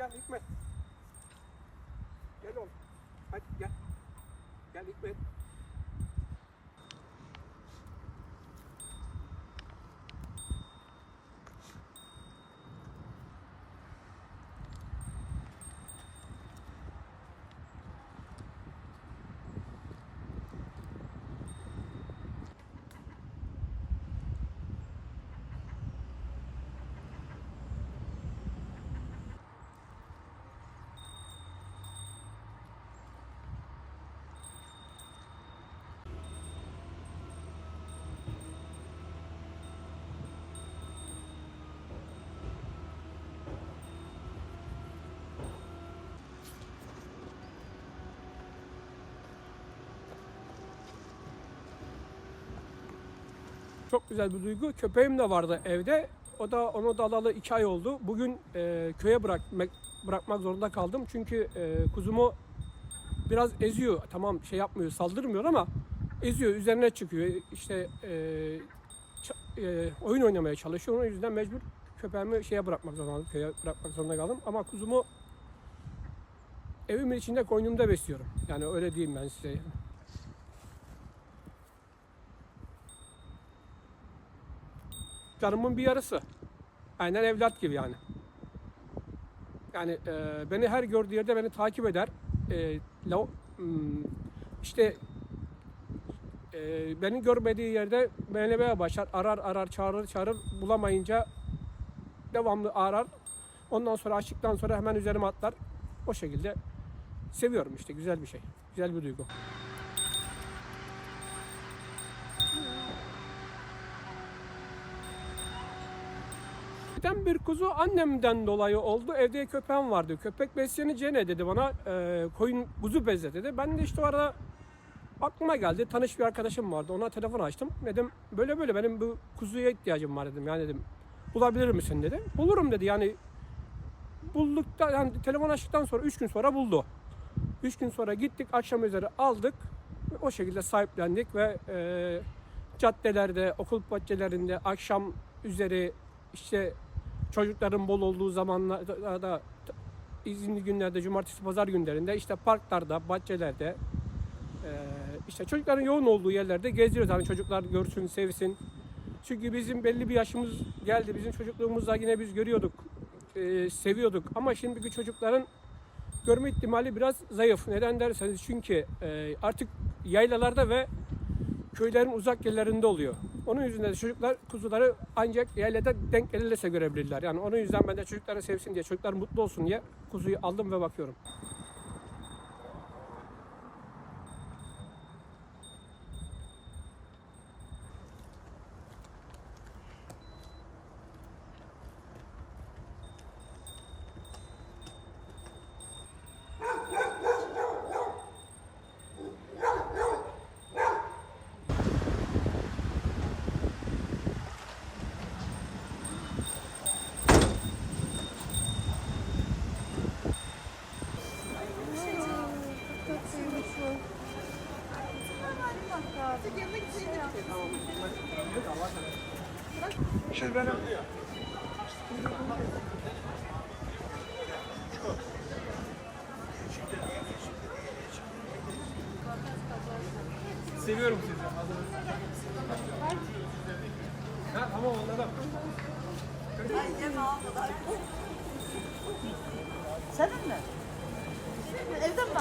gel Hikmet. Gel oğlum. Hadi gel. Gel Hikmet. Çok güzel bir duygu. Köpeğim de vardı evde. O da onu da alalı iki ay oldu. Bugün e, köye bırakmak bırakmak zorunda kaldım. Çünkü e, kuzumu biraz eziyor. Tamam şey yapmıyor, saldırmıyor ama eziyor, üzerine çıkıyor. İşte e, e, oyun oynamaya çalışıyor. Onun yüzden mecbur köpeğimi şeye bırakmak zorunda kaldım, köye bırakmak zorunda kaldım. Ama kuzumu evimin içinde koynumda besliyorum. Yani öyle diyeyim ben size. Canımın bir yarısı. Aynen evlat gibi yani. Yani e, beni her gördüğü yerde beni takip eder. E, la- hmm, işte e, beni görmediği yerde melemeye başlar. Arar arar çağırır çağırır bulamayınca devamlı arar. Ondan sonra açtıktan sonra hemen üzerime atlar. O şekilde seviyorum işte güzel bir şey. Güzel bir duygu. Birden bir kuzu annemden dolayı oldu. Evde köpeğim vardı. Köpek beslenince ne dedi bana? E, koyun kuzu bezle dedi. Ben de işte o arada aklıma geldi. Tanış bir arkadaşım vardı. Ona telefon açtım. Dedim böyle böyle benim bu kuzuya ihtiyacım var dedim. Yani dedim bulabilir misin dedi. Bulurum dedi. Yani buldukta yani telefon açtıktan sonra 3 gün sonra buldu. 3 gün sonra gittik akşam üzeri aldık. O şekilde sahiplendik ve e, caddelerde, okul bahçelerinde akşam üzeri işte çocukların bol olduğu zamanlarda izinli günlerde, cumartesi, pazar günlerinde işte parklarda, bahçelerde e, işte çocukların yoğun olduğu yerlerde geziyoruz. Hani çocuklar görsün, sevsin. Çünkü bizim belli bir yaşımız geldi. Bizim çocukluğumuzda yine biz görüyorduk, e, seviyorduk. Ama şimdiki çocukların görme ihtimali biraz zayıf. Neden derseniz çünkü e, artık yaylalarda ve köylerin uzak yerlerinde oluyor. Onun yüzünden de çocuklar kuzuları ancak yaylada denk gelirse görebilirler. Yani onun yüzden ben de çocukları sevsin diye, çocuklar mutlu olsun diye kuzuyu aldım ve bakıyorum. Şimdi benim Seviyorum sizi. Ha, tamam anladım. Senin mi? Evden mi